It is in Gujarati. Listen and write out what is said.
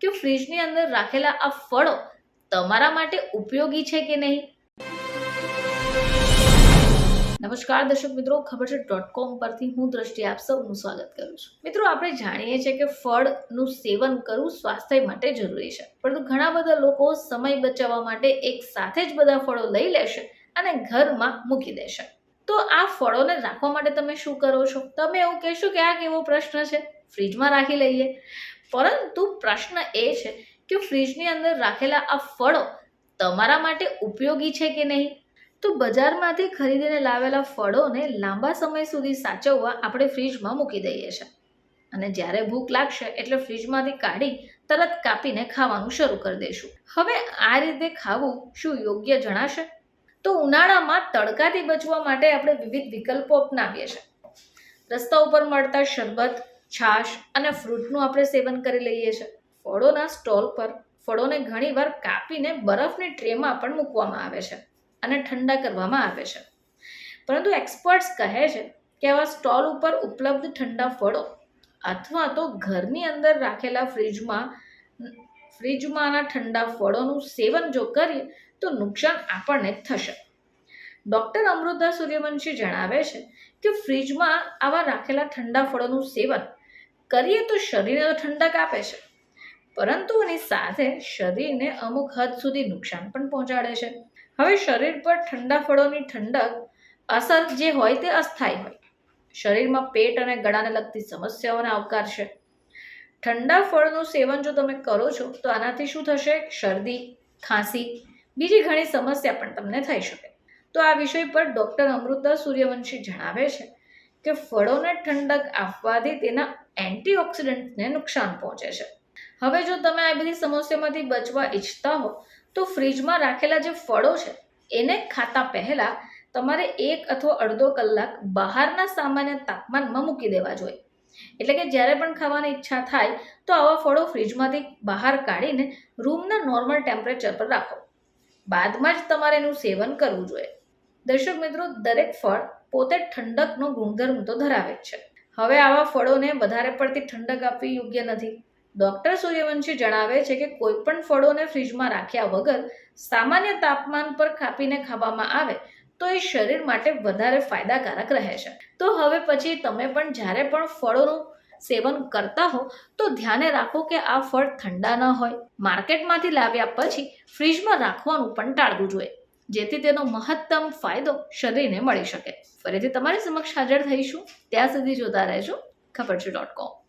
કે ફ્રીજની અંદર રાખેલા આ ફળો તમારા માટે ઉપયોગી છે કે નહીં? નમસ્કાર દર્શક મિત્રો, ખબર છે ડોટ કોમ પરથી હું દ્રષ્ટિ આપ સૌનું સ્વાગત કરું છું. મિત્રો, આપણે જાણીએ છીએ કે ફળનું સેવન કરવું સ્વાસ્થ્ય માટે જરૂરી છે. પરંતુ ઘણા બધા લોકો સમય બચાવવા માટે એક સાથે જ બધા ફળો લઈ લેશે અને ઘરમાં મૂકી દેશે. તો આ ફળોને રાખવા માટે તમે શું કરો છો? તમે એવું કહેશો કે આ કેવો પ્રશ્ન છે? ફ્રીજમાં રાખી લઈએ. પરંતુ પ્રશ્ન એ છે કે ફ્રીજની અંદર રાખેલા આ ફળો તમારા માટે ઉપયોગી છે કે નહીં? તો બજારમાંથી ખરીદીને લાવેલા ફળોને લાંબા સમય સુધી સાચવવા આપણે ફ્રીજમાં મૂકી દઈએ છીએ. અને જ્યારે ભૂખ લાગશે એટલે ફ્રીજમાંથી કાઢી તરત કાપીને ખાવાનું શરૂ કરી દઈશું. હવે આ રીતે ખાવું શું યોગ્ય જણાશે? તો ઉનાળામાં તડકાથી બચવા માટે આપણે વિવિધ વિકલ્પો અપનાવીએ છીએ. રસ્તા ઉપર મળતા શરબત છાશ અને ફ્રૂટનું આપણે સેવન કરી લઈએ છીએ. ફળોના સ્ટોલ પર ફળોને ઘણીવાર કાપીને બરફની ટ્રેમાં પણ મૂકવામાં આવે છે અને ઠંડા કરવામાં આવે છે. પરંતુ એક્સપર્ટ્સ કહે છે કે આવા સ્ટોલ ઉપર ઉપલબ્ધ ઠંડા ફળો અથવા તો ઘરની અંદર રાખેલા ફ્રીજમાં, ફ્રીજમાંના ઠંડા ફળોનું સેવન જો કરીએ તો નુકસાન આપણને થશે. ડૉક્ટર અમૃતા સૂર્યવંશી જણાવે છે કે ફ્રીજમાં આવા રાખેલા ઠંડા ફળોનું સેવન કરીએ તો શરીરને તો ઠંડક આપે છે. પરંતુ એની સાથે શરીરને અમુક હદ સુધી નુકસાન પણ પહોંચાડે છે. હવે શરીર પર ઠંડા ફળોની ઠંડક અસર જે હોય તે અસ્થાયી હોય. શરીરમાં પેટ અને ગળાને લગતી સમસ્યાઓને આવકારશે ઠંડા ફળનું સેવન જો તમે કરો છો, તો આનાથી શું થશે? શરદી, ખાંસી, બીજી ઘણી સમસ્યા પણ તમને થઈ શકે. તો આ વિષય પર ડૉક્ટર અમૃતા સૂર્યવંશી જણાવે છે. કે ફળોને ઠંડક આપવાથી તેના એન્ટીઓક્સિડન્ટને નુકસાન પહોંચે છે. હવે જો તમે આ બધી સમસ્યામાંથી બચવા ઈચ્છતા હો, તો ફ્રીજમાં રાખેલા જે ફળો છે, એને ખાતા પહેલાં તમારે એક અથવા અડધો કલાક બહારના સામાન્ય તાપમાનમાં મૂકી દેવા જોઈએ. એટલે કે જ્યારે પણ ખાવાની ઈચ્છા થાય, તો આવા ફળો ફ્રીજમાંથી બહાર કાઢીને રૂમના નોર્મલ ટેમ્પરેચર પર રાખો. બાદમાં જ તમારે એનું સેવન કરવું જોઈએ. દર્શક મિત્રો, દરેક ફળ પોતે ઠંડકનો ગુણધર્મ તો ધરાવે છે. હવે આવા ફળોને વધારે પડતી ઠંડક આપવી યોગ્ય નથી. ડૉક્ટર સૂર્યવંશી જણાવે છે કે કોઈપણ ફળોને ફ્રીજમાં રાખ્યા વગર સામાન્ય તાપમાન પર કાપીને ખાવામાં આવે તો એ શરીર માટે વધારે ફાયદાકારક રહે છે. તો હવે પછી તમે પણ જ્યારે પણ ફળોનું સેવન કરતા હો તો ધ્યાને રાખો કે આ ફળ ઠંડા ન હોય. માર્કેટમાંથી લાવ્યા પછી ફ્રીજમાં રાખવાનું પણ ટાળવું જોઈએ. જેથી તેનો મહત્તમ ફાયદો શરીરને મળી શકે. ફરીથી તમારી સમક્ષ હાજર થઈશું. ત્યાં સુધી જોતા રહેજો. ખબર છે ડોટ કોમ